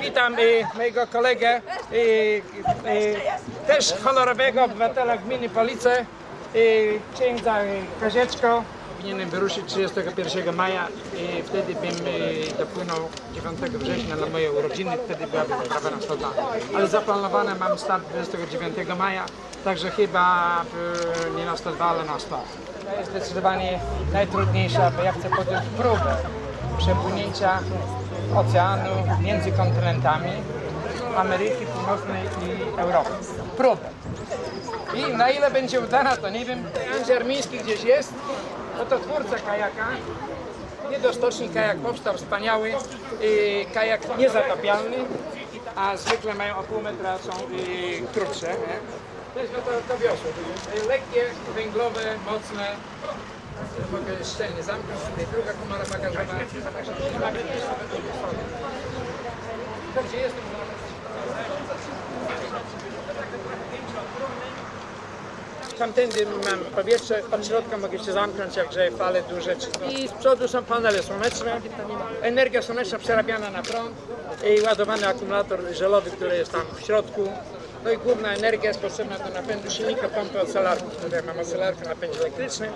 Witam y, mojego kolegę, też honorowego obywatela gminy Police, y, księdza y, Kazieczko. Powinienem wyruszyć 31 maja i wtedy bym y, dopłynął 9 września na moje urodziny, wtedy byłaby wyprawa na Stodla. Ale zaplanowane mam start 29 maja, także chyba y, nie na 102, ale na 100. To jest zdecydowanie najtrudniejsza, bo ja chcę podjąć próbę przepłynięcia oceanu między kontynentami Ameryki Północnej i Europy. Próbę. I na ile będzie udana, to nie wiem. Andrzej Armiński gdzieś jest. No to twórca kajaka. Niedostoczni kajak powstał, wspaniały. Yy, kajak niezatapialny, a zwykle mają o pół metra, są yy, krótsze. Nie? To jest to, to wiosło. Yy, lekkie, węglowe, mocne. Mogę szczelnie zamknąć. Tutaj druga komara bagażowa. Także to gdzie jestem? Tamtędy mam powietrze, od środka mogę się zamknąć, jak grzeje fale duże. I z przodu są panele słoneczne, energia słoneczna przerabiana na prąd i ładowany akumulator żelowy, który jest tam w środku. No i główna energia jest potrzebna do napędu silnika pompy ocelarki. Tutaj mam ocelarkę na napędzie elektrycznym,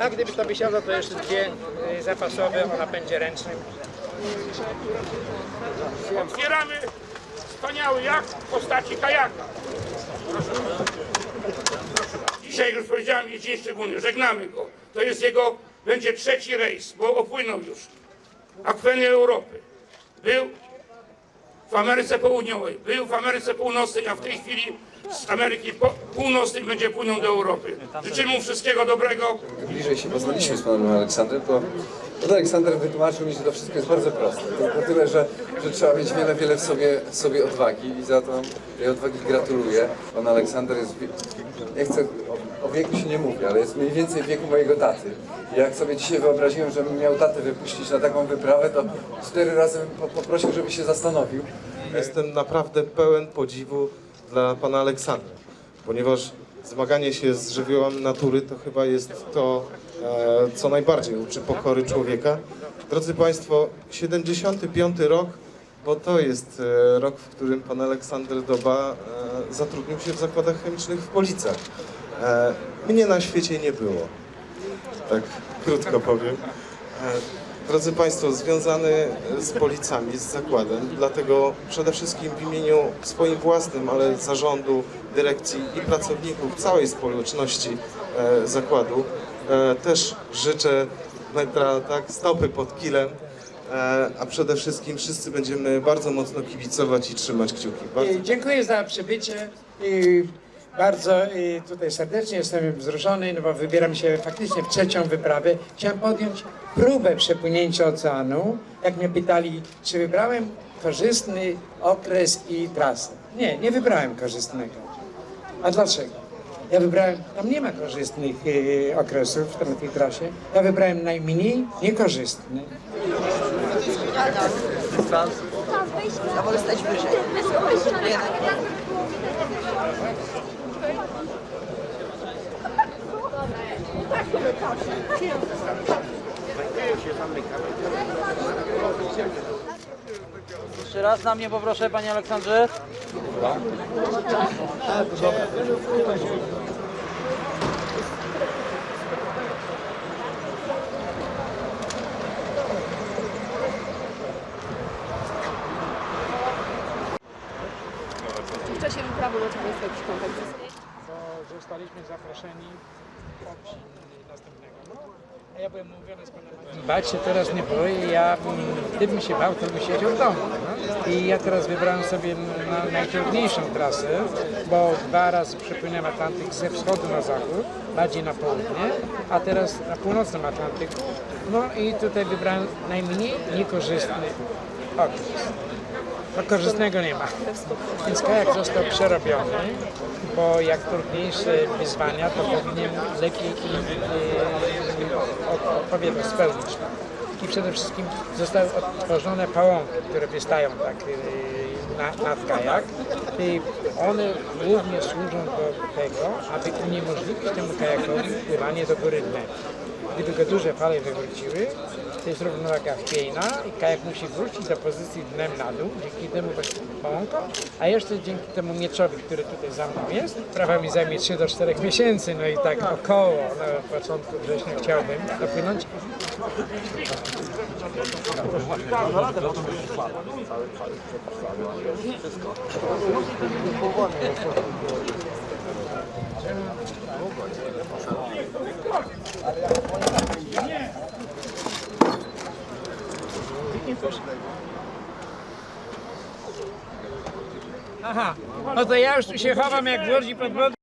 a gdyby to wysiadło, to jeszcze dwie y, zapasowe o napędzie ręcznym. Otwieramy wspaniały jak w postaci kajaka. Dzisiaj, jak już powiedziałem, jest dzień szczególny. Żegnamy go. To jest jego, będzie trzeci rejs, bo opłynął już akweny Europy. Był w Ameryce Południowej, był w Ameryce Północnej, a w tej chwili z Ameryki Północnej będzie płynął do Europy. Życzymy mu wszystkiego dobrego. bliżej się poznaliśmy z panem Aleksandrem, to pan Aleksander wytłumaczył mi, że to wszystko jest bardzo proste. Na tyle, że, że trzeba mieć wiele, wiele w sobie, sobie odwagi i za to tej odwagi gratuluję. Pan Aleksander jest, nie chcę, o, wieku się nie mówi, ale jest mniej więcej wieku mojego taty. I jak sobie dzisiaj wyobraziłem, żebym miał tatę wypuścić na taką wyprawę, to cztery razy poprosił, żeby się zastanowił. Jestem naprawdę pełen podziwu dla pana Aleksandra, ponieważ zmaganie się z żywiołami natury to chyba jest to, e, co najbardziej uczy pokory człowieka. Drodzy Państwo, 75 rok, bo to jest e, rok, w którym pan Aleksander Doba e, zatrudnił się w zakładach chemicznych w Policach. E, mnie na świecie nie było tak krótko powiem. Drodzy Państwo, związany z policami, z zakładem, dlatego przede wszystkim w imieniu swoim własnym, ale zarządu, dyrekcji i pracowników całej społeczności zakładu też życzę metra, tak, stopy pod kilem, a przede wszystkim wszyscy będziemy bardzo mocno kibicować i trzymać kciuki. Bardzo I Dziękuję za przybycie. I bardzo i tutaj serdecznie jestem wzruszony, no bo wybieram się faktycznie w trzecią wyprawę. Chciałem podjąć próbę przepłynięcia oceanu. Jak mnie pytali, czy wybrałem korzystny okres i trasę. Nie, nie wybrałem korzystnego. A dlaczego? Ja wybrałem, tam nie ma korzystnych okresów w tej trasie. Ja wybrałem najmniej niekorzystny. Ja mogę stać wyżej. Jeszcze raz na mnie poproszę, panie Aleksandrze. w czasie wyprawy macie Państwo jakiś kontakt ze sobą? bo zostaliśmy zaproszeni od następnego. No, a ja byłem umówiony z panem Bać się teraz nie boję, ja mm, gdybym się bał, to bym siedział w domu. No. I ja teraz wybrałem sobie na najtrudniejszą trasę, bo dwa razy przepłynąłem Atlantyk ze wschodu na zachód, bardziej na południe, a teraz na północnym Atlantyku. No i tutaj wybrałem najmniej niekorzystny okres. No korzystnego nie ma. Więc kajak został przerobiony, bo jak trudniejsze wyzwania, to powinien lepiej i od- odpowiednio spełnić. I przede wszystkim zostały odtworzone pałąki, które wystają tak y, na, nad kajak. I one głównie służą do tego, aby uniemożliwić temu kajakowi pływanie do góry dnem. Gdyby go duże fale wywróciły, to jest równowaga wpiejna i kajak musi wrócić do pozycji dnem na dół, dzięki temu właśnie połąkom, a jeszcze dzięki temu mieczowi, który tutaj za mną jest, prawa mi zajmie 3 do 4 miesięcy, no i tak około na początku września chciałbym dopłynąć. Aha, no to ja już tu się chowam jak w Łodzi pod wodą.